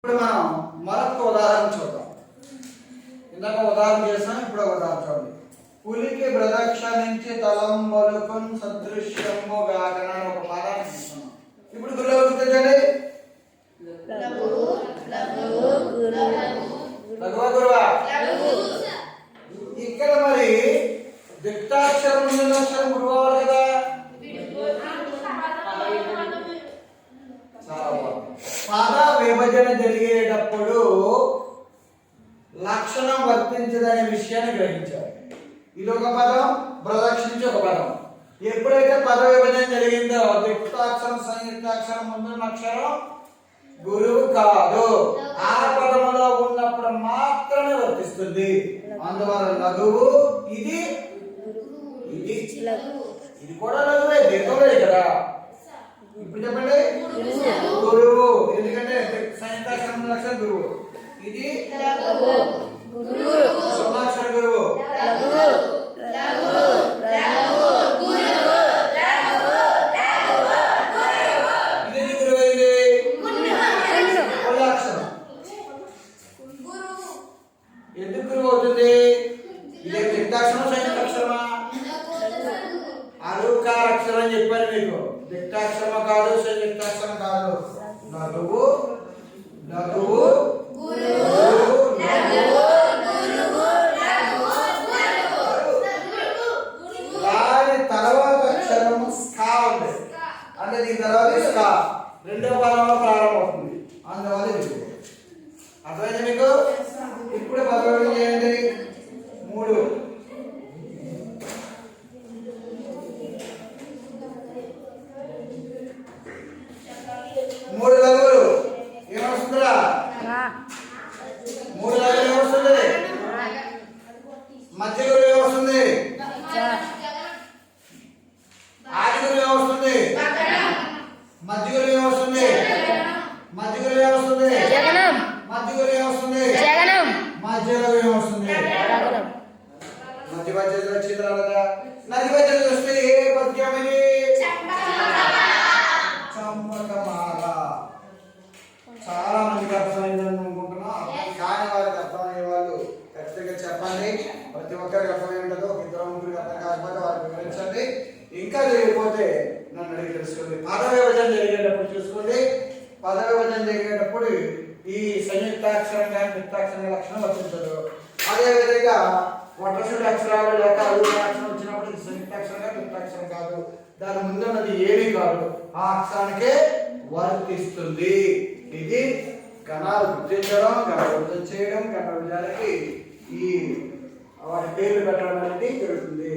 ఇప్పుడు మనం మరొక ఉదాహరణ చూద్దాం. ఇందాక ఉదాహరణ చేసాం ఇప్పుడు ఒక ఉదాహరణ చూడండి. పులికి ప్రదక్షిణించి తలంబలుకున్ సదృశ్యంబు సదృశ్యము వ్యాకరణ ఒక పదాన్ని తీసుకున్నాం ఇప్పుడు గురువు గుర్తించండి లఘువా గురువా ఇక్కడ మరి దిక్తాక్షరం ముందు అక్షరం గురువు అవ్వాలి కదా చాలా బాగుంది. పద విభజన జరిగేటప్పుడు లక్షణం వర్తించదనే విషయాన్ని గ్రహించాలి. ఇది ఒక పదం ప్రదక్షిణించి ఒక పదం. ఎప్పుడైతే పద విభజన జరిగిందో దిక్తాక్షరం సంయుక్తాక్షరం ముందున్న అక్షరం గురువు కాదు. ఆ పదములో ఉన్నప్పుడు మాత్రమే వర్తిస్తుంది. అందువల్ల లఘువు ఇది ఇది. ఇది కూడా లఘువే దీర్ఘమే కదా. ఇప్పుడు చెప్పండి. గురువు. ఎందుకంటే సంయుక్తాక్షరం గురువు. ఇది సమాక్షర గురువు ఇది ఎన్ని గురువు ఇది కులాక్షరం ఎందుకు గురువు అవుతుంది ఇది దిక్తాక్షరం సంయుక్తాక్షరమా? అరుకారక్షరం అని చెప్పాను మీకు. దిక్తాక్షరం కాదు సంయుక్తాక్షరం కాదు. నలుగు నలుగు దాని తర్వాత అక్షరము స్కా ఉంది. అంటే దీని తర్వాత స్కా రెండో పదంలో ప్రారంభమవుతుంది. అందువల్ల ఇది. అర్థమైంది మీకు ఇప్పుడు పదవి చేయండి మూడు మూడు లఘువులు ఏమొస్తుందిరా మూడు ఏమొస్తుంది? మధ్య గురువు ఏమొస్తుంది? ఆది గురువు ఏమొస్తుంది? మధ్య గురువు ఏమొస్తుంది? మధ్య జగనం. మధ్య గురువు ఏమొస్తుంది? జగనం. మధ్య గురువు ఏమొస్తుంది? జగనం. మధ్య మధ్యలో వచ్చింది కదా నది మధ్యలో వస్తే ఏ పద్యం ఒక్కరికి అర్థమై ఉండదు ఒక ఇద్దరు ముగ్గురికి అర్థం కాకపోతే వారికి వివరించండి. ఇంకా లేకపోతే నన్ను అడిగి తెలుసుకోండి. పద విభజన జరిగేటప్పుడు చూసుకోండి. పద విభజన జరిగేటప్పుడు ఈ సంయుక్తాక్షరం కానీ యుక్తాక్షరం లక్షణం వర్తించదు. అదేవిధంగా వటసుడు అక్షరాలు లేక అక్షరం వచ్చినప్పుడు ఇది సంయుక్తాక్షరం కాదు యుక్తాక్షరం కాదు. దాని ముందున్నది ఏమీ కాదు. ఆ అక్షరానికే వర్తిస్తుంది. ఇది గణాలు గుర్తించడం గణాలు గుర్తు చేయడం గణ విధాలకి ఈ వాటి పేర్లు పెట్టడం అనేది జరుగుతుంది.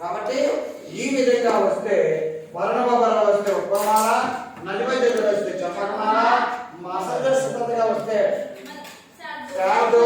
కాబట్టి ఈ విధంగా వస్తే వర్ణమబల వస్తే ఉపమాల నడిమధ్యలో వస్తే చప్పకమాల అసదస్పతగా వస్తే శారదో